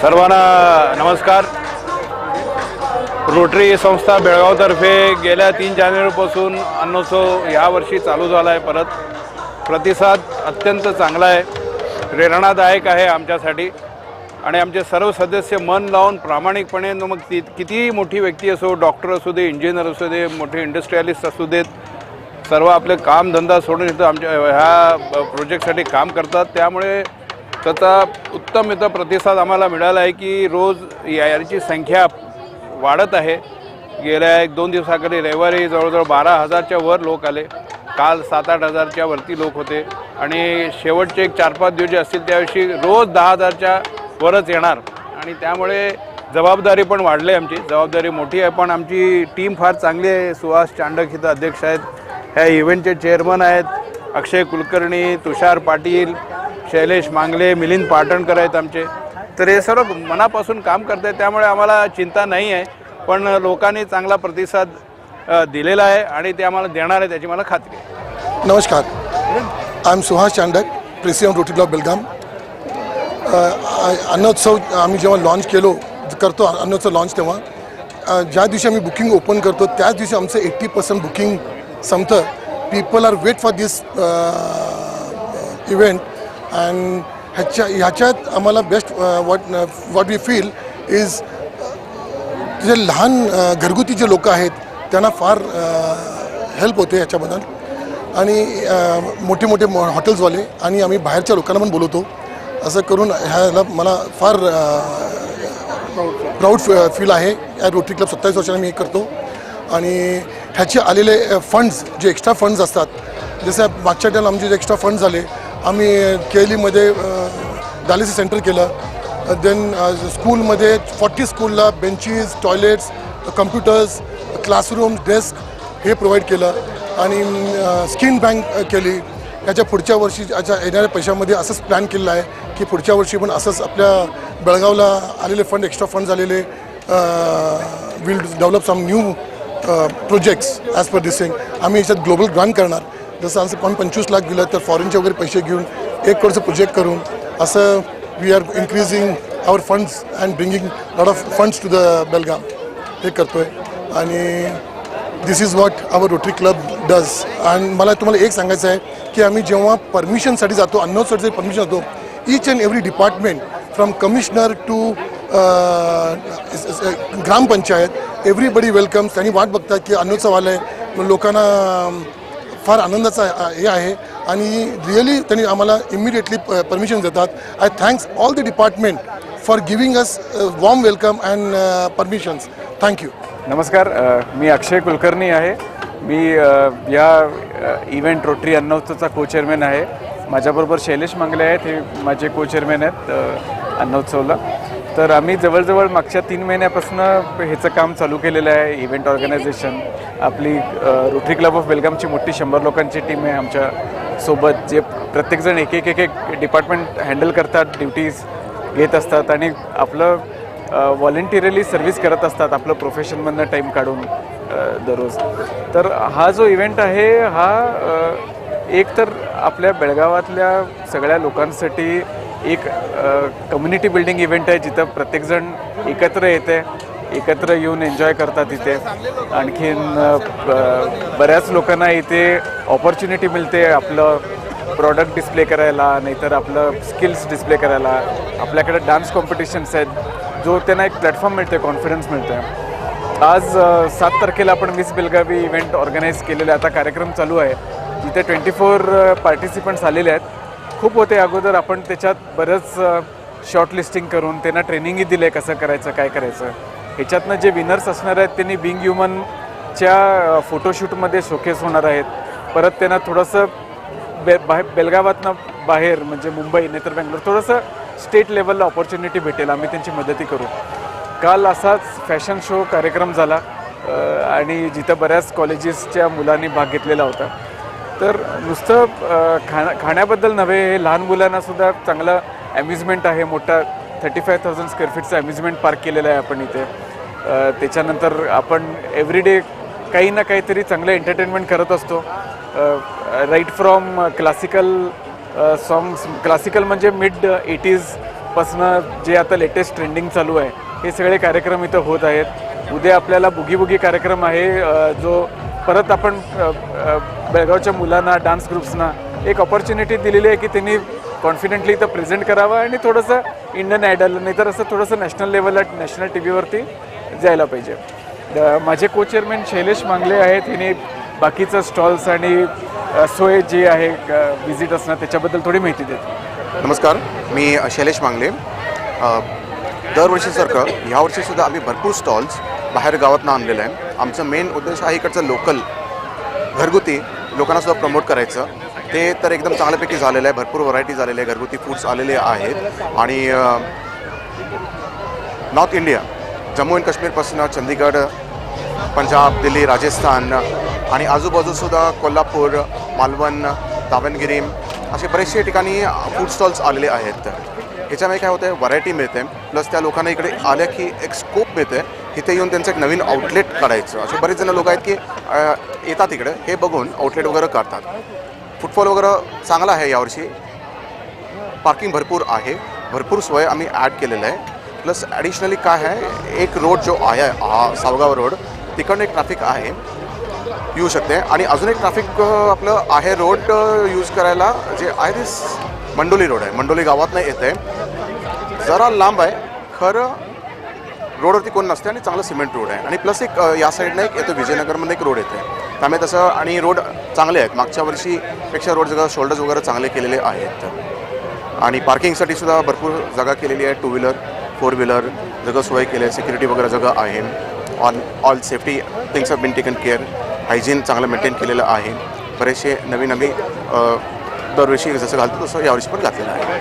सर्वांना नमस्कार. रोटरी संस्था बेळगावतर्फे गेल्या तीन जानेवारीपासून अन्नोत्सव यावर्षी चालू झाला आहे परत. प्रतिसाद अत्यंत चांगला आहे. प्रेरणादायक आहे आमच्यासाठी. आणि आमचे सर्व सदस्य मन लावून प्रामाणिकपणे मग ती कितीही मोठी व्यक्ती असो डॉक्टर असू दे इंजिनियर असू दे मोठे इंडस्ट्रियलिस्ट असू देत सर्व आपले कामधंदा सोडून इथं आमच्या ह्या प्रोजेक्टसाठी काम करतात. त्यामुळे त्याचा उत्तम इथं प्रतिसाद आम्हाला मिळाला आहे की रोज या- याची संख्या वाढत आहे. गेल्या एक दोन दिवसाकडे रविवारी जवळजवळ बारा हजारच्या वर लोक आले. काल सात आठ हजारच्या वरती लोक होते. आणि शेवटचे एक चार पाच दिवस जे असतील त्याविषयी रोज दहा हजारच्या वरच येणार. आणि त्यामुळे जबाबदारी पण वाढली आहे आमची. जबाबदारी मोठी आहे. पण आमची टीम फार चांगली आहे. सुहास चांडक इथं अध्यक्ष आहेत. ह्या इव्हेंटचे चेअरमन आहेत. अक्षय कुलकर्णी तुषार पाटील शैलेश मांगले मिलिंद पाटणकर आहेत आमचे. तर हे सर्व मनापासून काम करत आहेत त्यामुळे आम्हाला चिंता नाही आहे. पण लोकांनी चांगला प्रतिसाद दिलेला आहे आणि ते आम्हाला देणार आहे त्याची मला खात्री आहे. नमस्कार. I am Suhas Chandak president Rotary block Belgaum Annotsav आम्ही जेव्हा लॉन्च केलो करतो अन्नोत्सव लॉन्च तेव्हा ज्या दिवशी आम्ही बुकिंग ओपन करतो त्याच दिवशी आमचं एट्टी पर्सेंट बुकिंग संपतं. People are wait for this event and ह्याच्या ह्याच्यात आम्हाला best what what we feel is जे लहान घरगुती जे लोक आहेत त्यांना फार हेल्प होते ह्याच्याबद्दल. आणि मोठे मोठे हॉटेल्सवाले आणि आम्ही बाहेरच्या लोकांना पण बोलवतो. असं करून ह्याला मला फार प्राऊड फील आहे. या रोटरी क्लब सत्तावीस वर्षांनी मी हे करतो. आणि ह्याचे आलेले फंड्स जे एक्स्ट्रा फंड्स असतात जसं मागच्या टायला आमचे जे एक्स्ट्रा फंड्स झाले आम्ही केलीमध्ये डायलिसिस सेंटर केलं. देन स्कूलमध्ये फॉर्टी स्कूलला benches toilets computers classroom desk हे प्रोव्हाइड केलं. आणि स्किन बँक केली. याच्या पुढच्या वर्षी याच्या येणाऱ्या पैशामध्ये असंच प्लॅन केलेलं आहे की पुढच्या वर्षी पण असंच आपल्या बेळगावला आलेले फंड एक्स्ट्रा फंड आलेले will develop some new projects as per this thing आम्ही याच्यात ग्लोबल ग्रांट करणार. जसं असं पण पंचवीस लाख दिलं तर फॉरेनचे वगैरे पैसे घेऊन एक करोडचं प्रोजेक्ट करून असं we are increasing our funds and bringing lot of funds to the Belgaum हे करतो आहे आणि this is what our Rotary club does आणि मला तुम्हाला एक सांगायचं आहे की आम्ही जेव्हा परमिशनसाठी जातो अन्नोसाठी परमिशन जातो each and every department from commissioner to gram panchayat everybody welcomes त्यांनी वाट बघतात की अन्नोत्सव आलं आहे लोकांना फार आनंदाचा हे आहे. आणि रिअली त्यांनी आम्हाला इमिडिएटली परमिशन देतात. I thanks all the department for giving us warm welcome and permissions thank you नमस्कार मी अक्षय कुलकर्णी आहे. मी या इव्हेंट रोटरी अन्नोत्सवचा को चेअरमॅन आहे. माझ्याबरोबर शैलेश मांगले आहेत हे माझे को चेअरमॅन आहेत अन्नोत्सवला. तर आम्ही जवळजवळ मागच्या तीन महिन्यापासून ह्याचं काम चालू केलेलं आहे इव्हेंट ऑर्गनायझेशन आपली रोटरी क्लब ऑफ बेलगामची मोठी शंभर लोकांची टीम आहे आमच्यासोबत जे प्रत्येकजण एक एक एक एक डिपार्टमेंट हँडल करतात ड्युटीज घेत असतात आणि आपलं व्हॉलेंटिअरली सर्व्हिस करत असतात आपलं प्रोफेशनमधनं टाईम काढून दररोज. तर हा जो इव्हेंट आहे हा एक तर आपल्या बेळगावातल्या सगळ्या लोकांसाठी एक कम्युनिटी बिल्डिंग इव्हेंट आहे जिथं प्रत्येकजण एकत्र येते एकत्र येऊन एन्जॉय करतात इथे. आणखीन ब- बऱ्याच लोकांना इथे ऑपॉर्च्युनिटी मिळते आपलं प्रॉडक्ट डिस्प्ले करायला नाहीतर आपलं स्किल्स डिस्प्ले करायला. आपल्याकडे डान्स कॉम्पिटिशन्स आहेत जो त्यांना एक प्लॅटफॉर्म मिळते कॉन्फिडन्स मिळते. आज सात तारखेला आपण मिस बेलगावी इव्हेंट ऑर्गनाईज केलेले आता कार्यक्रम चालू आहे. जिथे ट्वेंटी फोर पार्टिसिपंट्स आलेले आहेत. खूप होते अगोदर. आपण त्याच्यात बरंच शॉर्ट लिस्टिंग करून त्यांना ट्रेनिंगही दिलं आहे कसं करायचं काय करायचं. ह्याच्यातनं जे विनर्स असणार आहेत त्यांनी बिंग ह्युमनच्या फोटोशूटमध्ये शोकेस होणार आहेत. परत त्यांना थोडंसं बे बाहे बेलगावातनं बाहेर म्हणजे मुंबई नाहीतर बेंगलोर थोडंसं स्टेट लेवलला ऑपॉर्च्युनिटी भेटेल. आम्ही त्यांची मदती करू. काल असाच फॅशन शो कार्यक्रम झाला आणि जिथं बऱ्याच कॉलेजेसच्या मुलांनी भाग घेतलेला होता. तर नुसतं खाण्या खाण्याबद्दल नव्हे हे लहान मुलांनासुद्धा चांगलं अम्युजमेंट आहे. मोठा थर्टी फाय थाउजंड स्क्वेअर फीटचं अम्युजमेंट पार्क केलेलं आहे आपण इथे. त्याच्यानंतर आपण एव्हरीडे काही ना काहीतरी चांगलं एंटरटेनमेंट करत असतो. Right from classical songs classical म्हणजे मिड एटीजपासनं जे आता लेटेस्ट ट्रेंडिंग चालू आहे हे सगळे कार्यक्रम इथं होत आहेत. उद्या आपल्याला बुगी बुगी कार्यक्रम आहे जो परत आपण बेळगावच्या मुलांना डान्स ग्रुप्सना एक ऑपॉर्च्युनिटी दिलेली आहे की त्यांनी कॉन्फिडेंटली इथं प्रेझेंट करावं आणि थोडंसं इंडियन आयडल नाहीतर असं थोडंसं नॅशनल लेवलला नॅशनल टी व्हीवरती जायला पाहिजे. माझे को चेअरमॅन शैलेश मांगले आहेत. त्यांनी बाकीचं स्टॉल्स आणि सोय जी आहे व्हिजिट असणं त्याच्याबद्दल थोडी माहिती देते. नमस्कार. मी शैलेश मांगले. दरवर्षीसारखं ह्यावर्षीसुद्धा आम्ही भरपूर स्टॉल्स बाहेर गावातनं आणलेलं आहे आमचं मेन उद्देश आहे इकडचं लोकल घरगुती लोकांनासुद्धा प्रमोट करायचं. ते तर एकदम चांगल्यापैकी झालेलं आहे भरपूर व्हरायटी झालेले आहे घरगुती फूड्स आलेले आहेत. आणि नॉर्थ इंडिया जम्मू अँड काश्मीरपासून चंदीगड पंजाब दिल्ली राजस्थान आणि आजूबाजूसुद्धा कोल्हापूर मालवण दावणगिरी असे बरेचसे ठिकाणी फूड स्टॉल्स आलेले आहेत. ह्याच्यामुळे काय होतं व्हरायटी मिळते. प्लस त्या लोकांना इकडे आल्या की एक स्कोप मिळते. तिथे येऊन त्यांचं एक नवीन आउटलेट काढायचं. असे बरेच जण लोक आहेत की येतात इकडे. हे बघून आउटलेट वगैरे करतात फुटफॉल वगैरे चांगला आहे यावर्षी. पार्किंग भरपूर आहे. भरपूर सोय आम्ही ॲड केलेलं आहे. प्लस ॲडिशनली काय आहे एक रोड जो आहे हा सावगाव रोड तिकडनं एक ट्रॅफिक आहे. येऊ शकते. आणि अजून एक ट्रॅफिक आपलं आहे रोड यूज करायला जे आहे ते मंडोली रोड आहे. मंडोली गावातनं येते. जरा लांब आहे. खरं रोडवरती कोण नसते आणि चांगलं सिमेंट रोड आहे. आणि प्लस एक या साईडनं एक येतो विजयनगरमध्ये एक रोड येते. त्यामुळे तसं आणि रोड चांगले आहेत. मागच्या वर्षीपेक्षा रोड जगा शोल्डर्स वगैरे चांगले केलेले आहेत. आणि पार्किंगसाठी सुद्धा भरपूर जागा केलेली आहे. टू व्हीलर फोर व्हीलर जगं सोय केली आहे. सिक्युरिटी वगैरे जगं आहे. All all safety things of been taken care hygiene चांगलं मेंटेन केलेलं आहे. बरेचसे नवीन आम्ही दरवर्षी जसं घालतो तसं यावर्षी पण घातलेलं आहे.